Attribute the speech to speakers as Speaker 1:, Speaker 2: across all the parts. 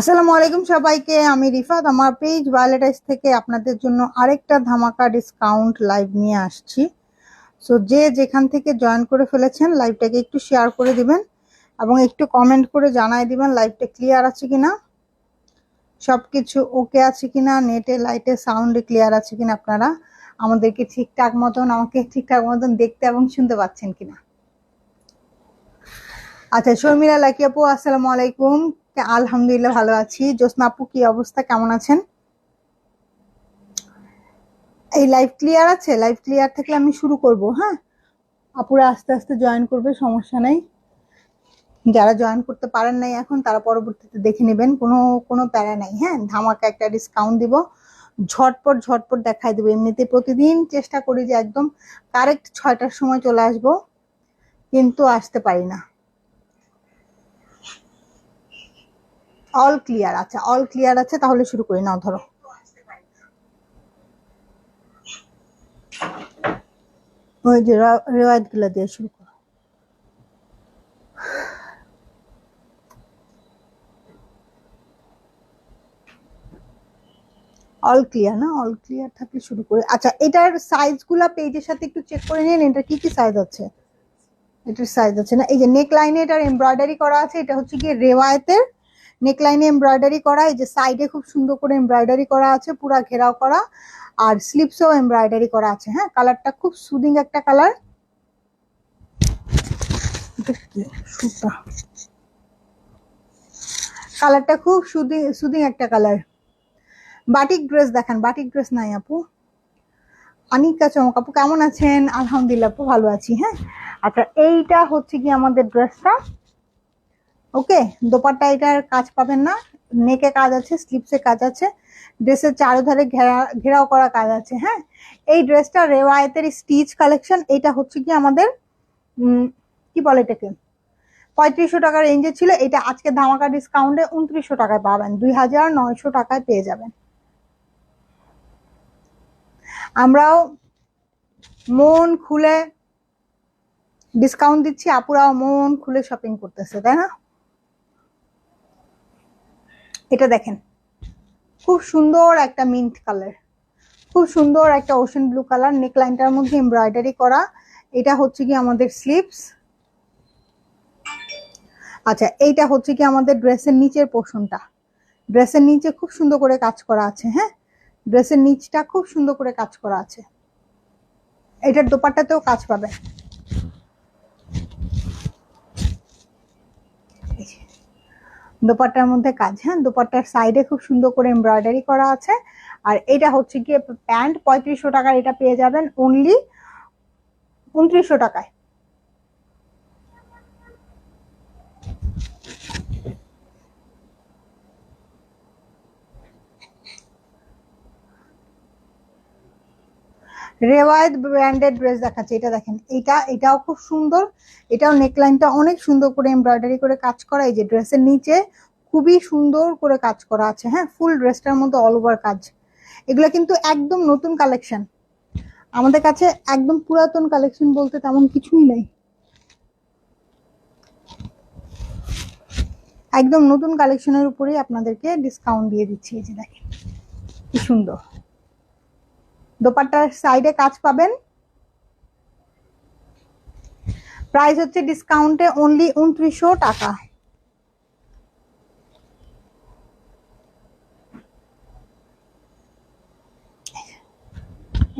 Speaker 1: আসসালামু আলাইকুম সবাইকে, আমি রিফাত, আমার পেজ ভায়োলেটাইজ থেকে আপনাদের জন্য আরেকটা ধামাকা ডিসকাউন্ট লাইভ নিয়ে আসছি। সো যে যেখান থেকে জয়েন করে ফেলেছেন লাইভটাকে একটু শেয়ার করে দিবেন এবং একটু কমেন্ট করে জানাই দিবেন লাইভটা ক্লিয়ার আছে কিনা সব কিছু ওকে আছে কিনা নেটে লাইটে সাউন্ডে ক্লিয়ার আছে কিনা আপনারা আমাদেরকে ঠিকঠাক মতন, আমাকে ঠিকঠাক মতন দেখতে এবং শুনতে পাচ্ছেন কিনা। আচ্ছা শর্মিলা লাকি আপু, আসসালামু আলাইকুম। আলহামদুলিল্লাহ ভালো আছি। জোসনা আপু, কি অবস্থা? কেমন আছেন? এই লাইভ ক্লিয়ার আছে? লাইভ ক্লিয়ার থাকলে আমি শুরু করব হ্যাঁ? আপুরা আস্তে আস্তে জয়েন করবে, সমস্যা নেই। যারা জয়েন করতে পারেন নাই এখন, তারা পরবর্তীতে দেখে নেবেন। কোনো কোনো প্যারা নাই হ্যাঁ? ধামাকা একটা ডিসকাউন্ট দিব। ঝটপট ঝটপট দেখাই দেবো। এমনিতে প্রতিদিন চেষ্টা করি যে একদম কারেক্ট ছয়টার সময় চলে আসব, কিন্তু আসতে পারি না। অল ক্লিয়ার আচ্ছা অল ক্লিয়ার আছে, তাহলে শুরু করি। নাও, ধরো। ওই যে রেওয়ায়তগুলা দিয়ে শুরু করো। অল ক্লিয়ার না? অল ক্লিয়ার থাকলে শুরু করে। আচ্ছা এটার সাইজগুলা পেজের সাথে একটু চেক করে নিন এটা কি কি সাইজ আছে? এটার সাইজ আছে না? এই যে নেক লাইনে এটার এমব্রয়ডারি করা আছে, এটা হচ্ছে গিয়ে রেওয়ায়তের নেকলাইনে এমব্রয়ডারি করা, এই যে সাইডে খুব সুন্দর করে এমব্রয়ডারি করা আছে, পুরা ঘেরাও করা, আর স্লিপসও এমব্রয়ডারি করা আছে হ্যাঁ? কালারটা খুব সুদিং একটা কালার। কালারটা খুব সুদিং সুদিং একটা কালার। বাটিক ড্রেস দেখান, বাটিক ড্রেস নাই আপু। অনিকা চমক, আপু কেমন আছেন? আলহামদুলিল্লাহ, আপু ভালো আছি হ্যাঁ? আচ্ছা এইটা হচ্ছে কি আমাদের ড্রেসটা? ওকে, দোপাট্টা এটার কাজ পাবেন না, নেকে কাজ আছে, স্লিপসে কাজ আছে, ড্রেসের চারোধারে ঘেরা, ঘেরাও করা কাজ আছে হ্যাঁ? এই ড্রেসটা রেওয়ায়তের স্টিচ কালেকশন, এটা হচ্ছে কি আমাদের কি বলে এটাকে? পঁয়ত্রিশশো টাকার রেঞ্জে ছিল, এটা আজকে ধামাকা ডিসকাউন্টে উনত্রিশশো টাকায় পাবেন, দুই হাজার নয়শো টাকায় পেয়ে যাবেন। আমরাও মন খুলে ডিসকাউন্ট দিচ্ছি, আপুরাও মন খুলে শপিং করতেছে, তাই না? এটা দেখেন। খুব সুন্দর একটা মিন্ট কালার খুব সুন্দর একটা ওশন ব্লু কালার নেকলাইনটার মধ্যে এমব্রয়ডারি করা। এটা হচ্ছে কি আমাদের স্লিপস আচ্ছা এইটা হচ্ছে কি আমাদের ড্রেসের নিচের পোর্শনটা ড্রেসের নিচে খুব সুন্দর করে কাজ করা আছে হ্যাঁ? ড্রেসের নিচটা খুব সুন্দর করে কাজ করা আছে। এটার দোপাট্টাতেও কাজ পাবে। দোপাট্টার মধ্যে কাজ হ্যাঁ? দোপাট্টার সাইডে খুব সুন্দর করে এমব্রয়ডারি করা আছে। আর এটা হচ্ছে গিয়ে প্যান্ট, পঁয়ত্রিশশো টাকার এটা পেয়ে যাবেন। অনলি উনত্রিশশো টাকায়। রেওয়ায়ত ব্র্যান্ডেড ড্রেস দেখাচ্ছে, এটা দেখেন। এটা, এটাও খুব সুন্দর। এটাও নেকলাইনটা অনেক সুন্দর করে এমব্রয়ডারি করে কাজ করা, এই যে ড্রেসের নিচে খুবই সুন্দর করে কাজ করা আছে হ্যাঁ? ফুল ড্রেসটার মধ্যে অল ওভার কাজ। এগুলো কিন্তু একদম নতুন কালেকশন। আমাদের কাছে একদম পুরাতন কালেকশন বলতে তেমন কিছুই নেই। একদম নতুন কালেকশনের উপরেই আপনাদেরকে ডিসকাউন্ট দিয়ে দিচ্ছি, এই যে দেখেন। কি সুন্দর। দোপাট্টার সাইডে কাজ পাবেন। প্রাইস হচ্ছে ডিসকাউন্টে অনলি উনত্রিশশো টাকা।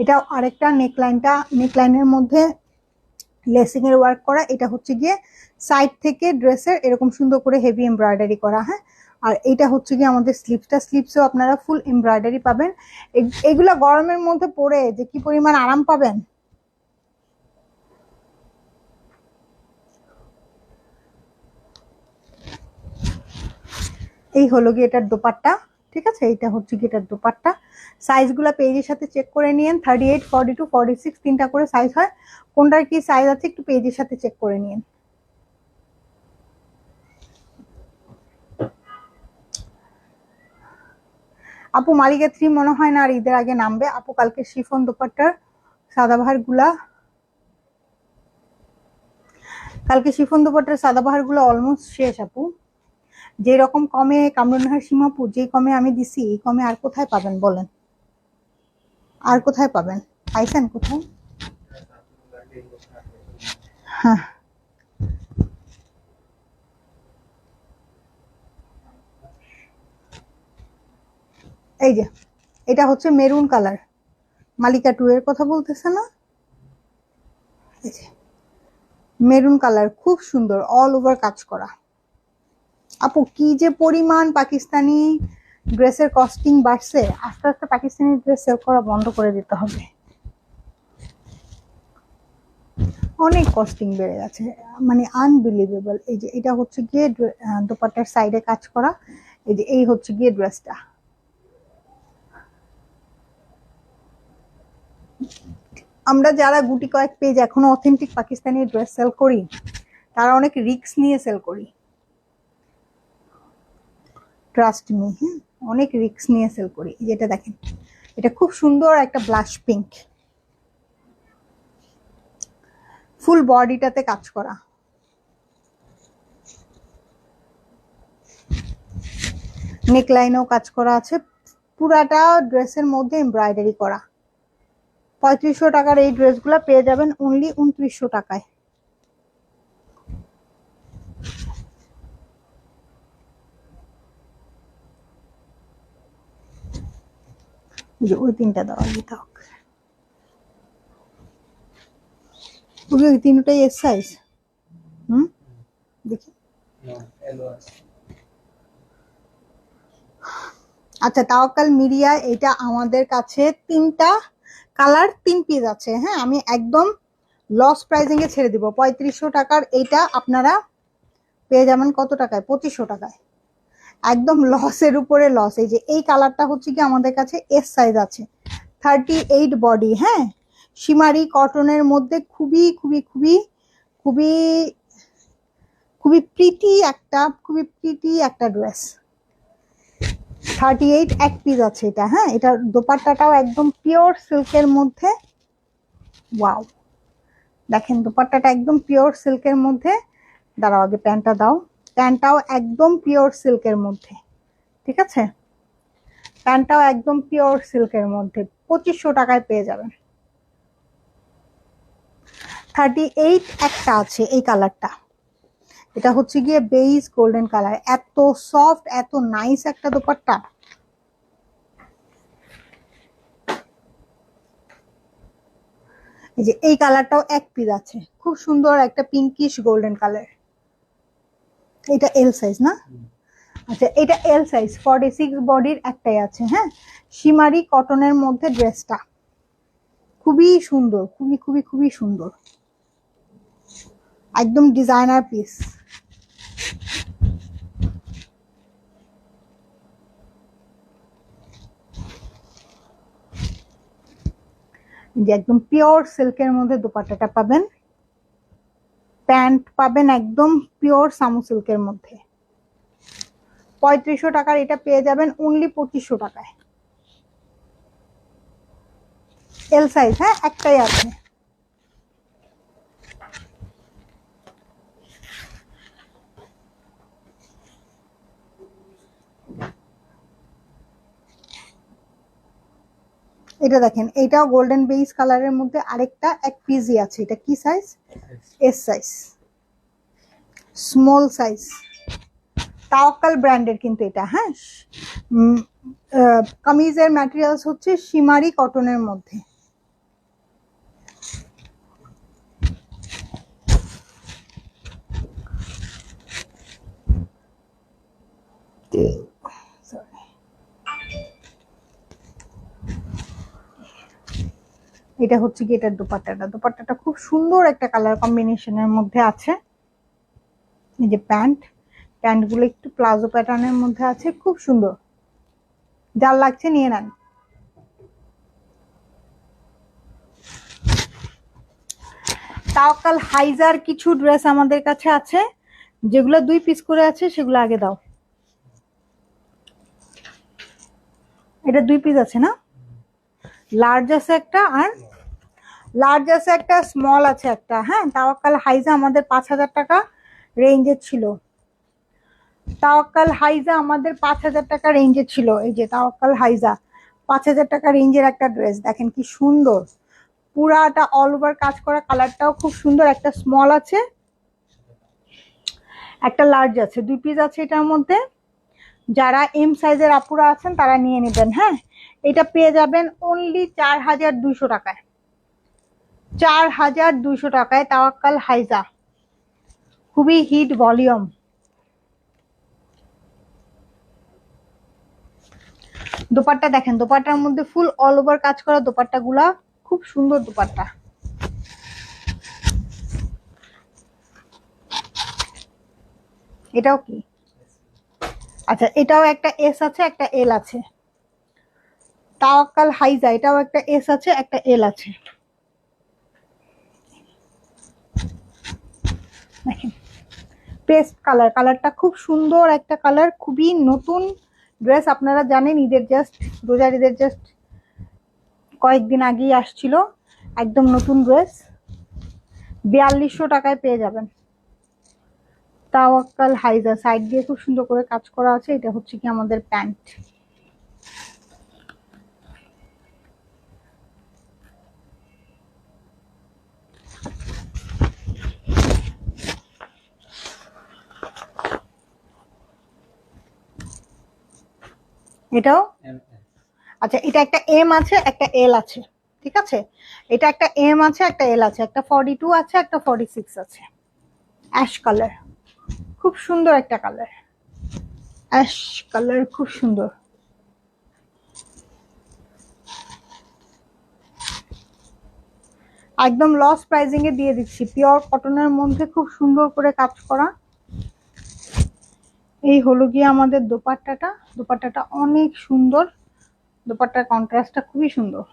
Speaker 1: এটা আরেকটা নেকলাইনটা নেকলাইনের মধ্যে লেসিং এর ওয়ার্ক করা। এটা হচ্ছে গিয়ে সাইড থেকে ড্রেসের এরকম সুন্দর করে হেভি এমব্রয়ডারি করা হ্যাঁ? আর এটা হচ্ছে গিয়ে আমাদের স্লিপসটা। স্লিপসেও আপনারা ফুল এমব্রয়ডারি পাবেন। এগুলা গরমের মধ্যে পরে যে কি পরিমাণ আরাম পাবেন? এই হলো গিয়ে এটার দোপাট্টা, ঠিক আছে? এইটা হচ্ছে কি এটার দোপাট্টা। সাইজগুলো পেজের সাথে চেক করে নিন thirty eight forty two forty six তিনটা করে সাইজ হয়। কোনটার কি সাইজ আছে একটু পেজের সাথে চেক করে নিন আপু মালিকা থ্রি মনে হয় না আর ঈদের আগে নামবে। আপু কালকে শিফন দোপাট্টার সাদাবাহারগুলা কালকে শিফন দোপাট্টারগুলো অলমোস্ট শেষ আপু। যে রকম কমে কামরুনহার সীমাপুর যে কমে আমি দিছি, এই কমে আর কোথায় পাবেন বলেন? আর কোথায় পাবেন? পাইছেন কোথায়? হ্যাঁ। এই যে, এটা হচ্ছে মেরুন কালার। মালিকা টু এর কথা বলতেছে না? এই যে, মেরুন কালার, খুব সুন্দর অল ওভার কাজ করা। আপু, কি যে পরিমাণ পাকিস্তানি ড্রেসের কস্টিং বাড়ছে, আস্তে আস্তে পাকিস্তানি ড্রেস সেল করা বন্ধ করে দিতে হবে। অনেক কস্টিং বেড়ে গেছে মানে আনবিলিভেবল এই যে, এটা হচ্ছে গিয়ে দোপাট্টার সাইডে কাজ করা, এই যে, এই হচ্ছে গিয়ে ড্রেসটা আমরা যারা গুটি কয়েক পেজ এখনও অথেন্টিক পাকিস্তানি ড্রেস সেল করি, তারা অনেক রিস্ক নিয়ে সেল করি। ট্রাস্ট মি হ্যাঁ? অনেক রিক্স নিয়ে সেল করি। যেটা দেখেন, এটা খুব সুন্দর একটা ব্লাশ পিঙ্ক ফুল বডিটাতে কাজ করা। নেকলাইনেও কাজ করা আছে। পুরাটা ড্রেসের মধ্যে এমব্রয়ডারি করা। পঁয়ত্রিশশো টাকার এই ড্রেসগুলো পেয়ে যাবেন অনলি উনত্রিশশো টাকায়। ওই তিনটা দেওয়া হোক তিনটাই এস সাইজ হুম? দেখি। আচ্ছা তাওয়াক্কাল মিডিয়া এটা আমাদের কাছে তিনটা কালার তিন পিস আছে হ্যাঁ? আমি একদম লস প্রাইজিং এ ছেড়ে দিব। পঁয়ত্রিশশো টাকার এইটা আপনারা পেয়ে যাবেন কত টাকায়? পঁচিশশো টাকায়। একদম লসের উপরে লস এই যে, এই কালারটা হচ্ছে কি আমাদের কাছে এস সাইজ আছে। থার্টি এইট বডি হ্যাঁ সীমারি কটনের মধ্যে খুবই খুবই খুবই খুবই খুবই প্রীতি একটা, খুবই প্রীতি একটা ড্রেস থার্টি এইট এক পিস আছে এটা হ্যাঁ? এটার দোপাট্টাটাও একদম পিওর সিল্কের মধ্যে। ওয়াও দেখেন, দোপাট্টাটা একদম পিওর সিল্কের মধ্যে। দাঁড়াও আগে প্যান্টটা দাও। প্যান্টটাও একদম পিওর সিল্কের মধ্যে। ঠিক আছে? প্যান্টটাও একদম পিওর সিল্কের মধ্যে। পঁচিশশো টাকায় পেয়ে যাবেন। থার্টি এইট একটা আছে এই কালারটা এটা হচ্ছে গিয়ে বেইজ গোল্ডেন কালার। এত সফট, এত নাইস একটা দোপাট্টা। এই যে এই কালারটাও এক পিস আছে। খুব সুন্দর একটা পিঙ্কিশ গোল্ডেন কালার এটা এল সাইজ না? আচ্ছা এটা এল সাইজ ফর্টি সিক্স বডির একটাই আছে হ্যাঁ? সিমারি কটনের মধ্যে ড্রেসটা খুবই সুন্দর, খুবই খুবই খুবই সুন্দর। একদম ডিজাইনার পিস যে একদম পিওর সিল্কের মধ্যে দোপাট্টাটা পাবেন। প্যান্ট পাবেন একদম পিওর সামু সিল্কের মধ্যে। পঁয়ত্রিশশো টাকার এটা পেয়ে যাবেন অনলি পঁচিশশো টাকায়। এল সাইজ হ্যাঁ? একটাই আছে। এটা দেখেন, এটাও গোল্ডেন বেইজ কালারের মধ্যে আরেকটা এক পিজি আছে। এটা কি size S size small size Tawakkal ব্র্যান্ডের কিন্তু এটা হ্যাঁ? কামিজের ম্যাটেরিয়ালস হচ্ছে সীমারি কটনের মধ্যে। Sorry. এটা হচ্ছে কি এটার দোপাট্টাটা। দোপাট্টাটা খুব সুন্দর একটা কালার কম্বিনেশনের মধ্যে আছে। এই যে প্যান্ট, প্যান্টগুলো একটু প্লাজো প্যাটার্নের মধ্যে আছে, খুব সুন্দর। যার লাগছে নিয়ে নেন। তাওকাল হাইজার কিছু ড্রেস আমাদের কাছে আছে। যেগুলো দুই পিস করে আছে, সেগুলো আগে দাও। এটা দুই পিস আছে না? লার্জ আছে একটা আর লার্জ আছে একটা স্মল আছে একটা হ্যাঁ? তাওয়াক্কাল হাইজা আমাদের পাঁচ হাজার টাকা রেঞ্জের ছিল। তাওয়াক্কাল হাইজা আমাদের পাঁচ হাজার টাকা রেঞ্জে ছিল। এই যে তাওয়াক্কাল হাইজা পাঁচ হাজার টাকা রেঞ্জের একটা ড্রেস দেখেন কি সুন্দর। পুরাটা অল ওভার কাজ করা কালারটাও খুব সুন্দর। একটা স্মল আছে, একটা লার্জ আছে। দুই পিস আছে এটার মধ্যে। যারা এম সাইজের আপুরা আছেন তারা নিয়ে নেবেন হ্যাঁ? এটা পেয়ে যাবেন অনলি চার হাজার দুইশো টাকায়। চার হাজার দুইশো টাকায় তাওয়াক্কাল হাইজা। খুবই হিট ভলিউম। দোপাট্টা দেখেন, দোপাট্টার মধ্যে ফুল অল ওভার কাজ করা দোপাট্টা গুলা খুব সুন্দর দোপাট্টা। এটাও কি? আচ্ছা এটাও একটা এস আছে, একটা এল আছে। তাওয়াক্কাল হাইজা, এটাও একটা এস আছে, একটা এল আছে। দেখেন পেস্ট কালার কালারটা খুব সুন্দর একটা কালার খুবই নতুন ড্রেস আপনারা জানেন, ঈদের জাস্ট রোজার ঈদের জাস্ট কয়েকদিন আগেই আসছিল, একদম নতুন ড্রেস বিয়াল্লিশশো টাকায় পেয়ে যাবেন। তাওয়াক্কাল হাইজা সাইড দিয়ে খুব সুন্দর করে কাজ করা আছে, এটা হচ্ছে কি আমাদের প্যান্ট। এটাও? আচ্ছা এটা একটা এম আছে একটা এল আছে ঠিক আছে? এটা একটা এম আছে একটা এল আছে একটা ফর্টি টু আছে একটা ফর্টি সিক্স আছে। অ্যাশ কালার খুব সুন্দর একটা কালার অ্যাশ কালার খুব সুন্দর। একদম লস প্রাইজিং এ দিয়ে দিচ্ছি। পিওর কটনের মধ্যে খুব সুন্দর করে কাজ করা। এই হলো গিয়ে আমাদের দোপাট্টাটা। দোপাট্টাটা অনেক সুন্দর। দোপাট্টার কন্ট্রাস্টটা খুবই সুন্দর।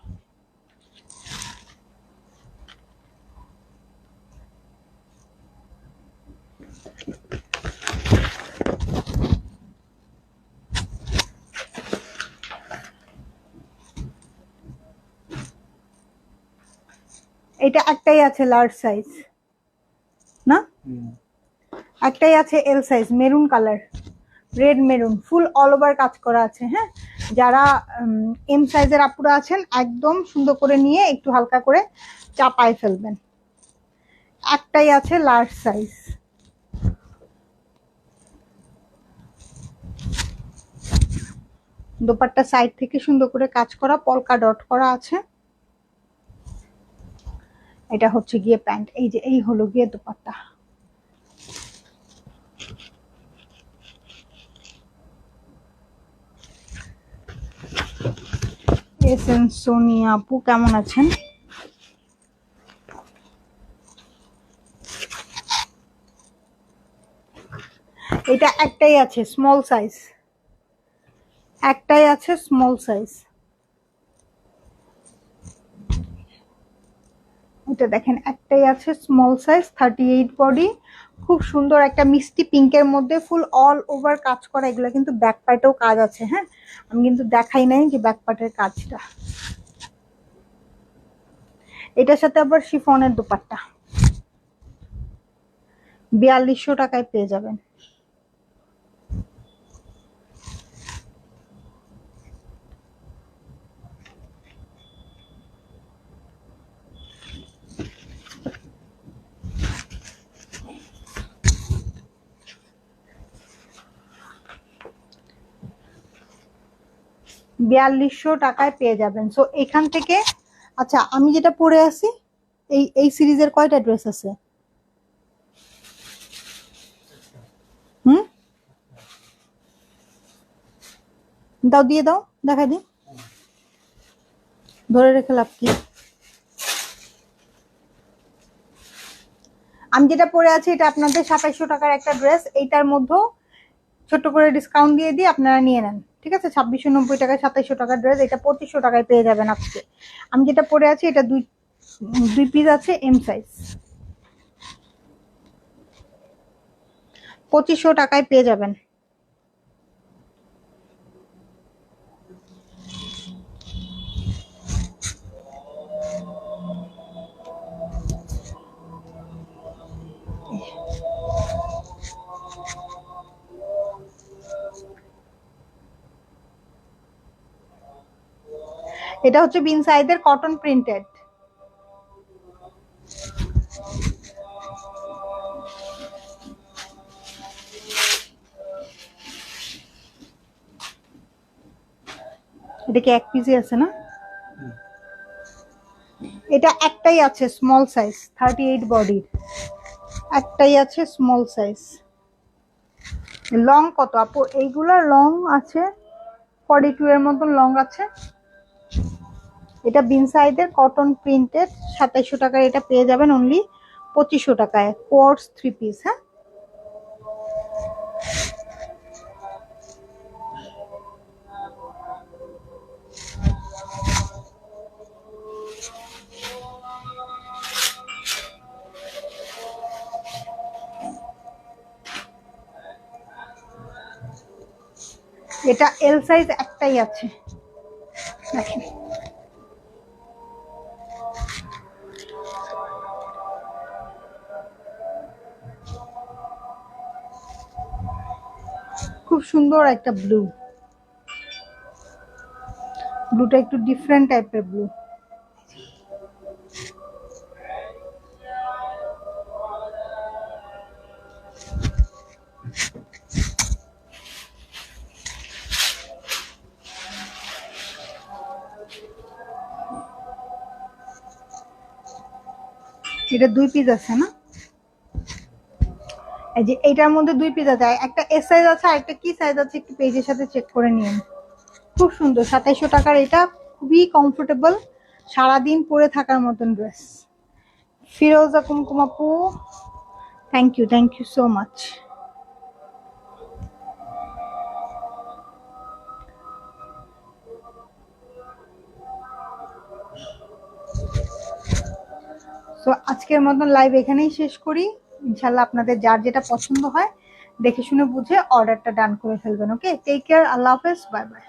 Speaker 1: এটা একটাই আছে লার্জ সাইজ না? একটাই আছে L size maroon colour red maroon full all over কাজ করা আছে হ্যাঁ? যারা এম সাইজের আপুরা আছেন, একদম সুন্দর করে নিয়ে একটু হালকা করে চাপায় ফেলবেন। একটাই আছে লার্জ সাইজ দোপাট্টা সাইড থেকে সুন্দর করে কাজ করা পলকা ডট করা আছে। এটা হচ্ছে গিয়ে প্যান্ট। এই যে, এই হলো গিয়ে দোপাট্টা। এস সোনিয়া আপু কেমন আছেন? এটা একটাই আছে স্মল সাইজ একটাই আছে স্মল সাইজ এটা দেখেন একটাই আছে small size thirty eight body খুব সুন্দর একটা মিষ্টি পিঙ্কের মধ্যে ফুল অল ওভার কাজ করা, এগুলো কিন্তু ব্যাক পার্টেও কাজ আছে হ্যাঁ? আমি কিন্তু দেখাই নাই যে ব্যাক পার্টের কাজটা। এটার সাথে আবার শিফনের দুপাট্টা। বিয়াল্লিশশো টাকায় পেয়ে যাবেন। বিয়াল্লিশশো টাকায় পেয়ে যাবেন। সো এখান থেকে আচ্ছা আমি যেটা পরে আছি, এই এই সিরিজের কয়টা ড্রেস আছে? হুম? দাও, দিয়ে দাও, দেখা দি ধরে রেখে লাভ কি? আমি যেটা পরে আছি, এটা আপনাদের সাতাইশশো টাকার একটা ড্রেস। এইটার মধ্যেও ছোট্ট করে ডিসকাউন্ট দিয়ে দিয়ে আপনারা নিয়ে নেন। ঠিক আছে? ছাব্বিশশো নব্বই টাকায় সাতাইশশো টাকার ড্রেস এটা পঁচিশশো টাকায় পেয়ে যাবেন আজকে। আমি যেটা পরে আছি, এটা দুই দুই পিস আছে এম সাইজ পঁচিশশো টাকায় পেয়ে যাবেন। এটা হচ্ছে বিন সাইদের কটন প্রিন্টেড এটা কি এক পিসই আছে না? এটা একটাই আছে স্মল সাইজ থার্টি এইট বডির একটাই আছে স্মল সাইজ লং কত? আপু এইগুলার লং আছে ফর্টি টু এর মতন লং আছে। এটা বিন সাইডের কটন প্রিন্টেড সাতাইশশো টাকার এটা পেয়ে যাবেন অনলি পঁচিশশো টাকায়। কোর্স থ্রি পিস হ্যাঁ? এটা এল সাইজ একটাই আছে। দেখেন। খুব সুন্দর একটা ব্লু ব্লুটা একটু ডিফারেন্ট টাইপের ব্লু এটা দুই পিস আছে না? এই যে এইটার মধ্যে দুই পিস আছে, একটা এস সাইজ আছে আর একটা কি সাইজ আছে, একটু পেজের সাথে চেক করে নিন। খুব সুন্দর, সাতাইশশো টাকার এটা, খুবই কমফোর্টেবল সারাদিন পরে থাকার মতন ড্রেস ফিরোজা কুমকুম আপু thank you thank you so much so আজকের মতন লাইভ এখানেই শেষ করি। ইনশাল্লাহ আপনাদের যার যেটা পছন্দ হয়, দেখে শুনে বুঝে অর্ডারটা ডান করে ফেলবেন ওকে টেক কেয়ার আল্লাহ হাফেজ বাই বাই